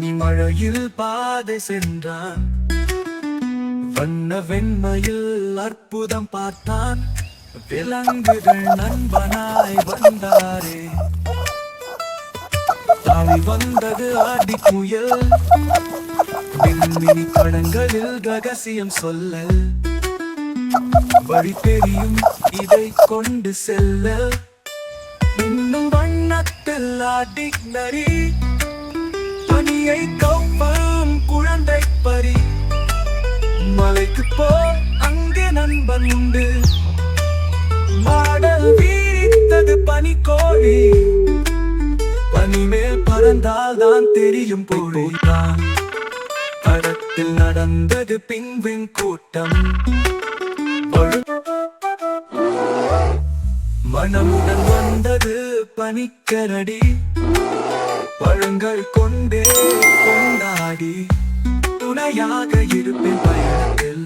மழையில் பாதை சென்றான். வண்ண வெண்மையில் அற்புதம் பார்த்தான். விலங்குகள் நண்பனாய் வந்தாரே. தாவி வந்தது ஆடி புயல். விண்மினி படங்களில் ரகசியம் சொல்ல வழி தெரியும் இதை கொண்டு செல்ல. இன்னும் வண்ணத்தில் ஆடி நரி பனியை குழந்தை பறி மலைக்கு போ அங்கே நண்பன் உண்டு. மாடல் வீரித்தது பனி கோழி பனிமேல் பறந்தால் தான் தெரியும் போய்தான் படத்தில் நடந்தது பிங்வின் கூட்டம். மனமுடன் வந்தது பனிக்கரடி. பழங்கள் கொண்டே கொண்டாடி துணையாக இருப்பேன் பயணத்தில்.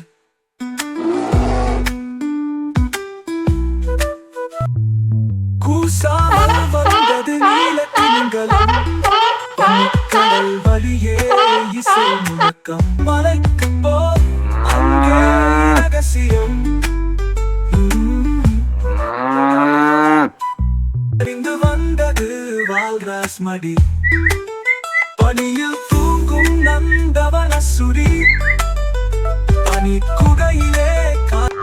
கூசாமல் வந்தது நீலத்தினங்களும் கடல் வழியே இசை முழக்கம். மலைக்கு போ அங்கே ரகசியம். அறிந்து வந்தது வால்ராஸ் மடி. பனியில் தூங்கும் நந்தவன சுரி பனி குகையிலே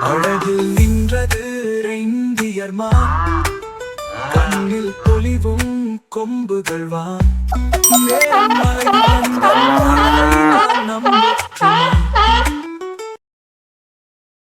அழகில் நின்றது ரெண்டியர்மா கண்ணில் பொலிவும் கொம்புகள் வா. மலை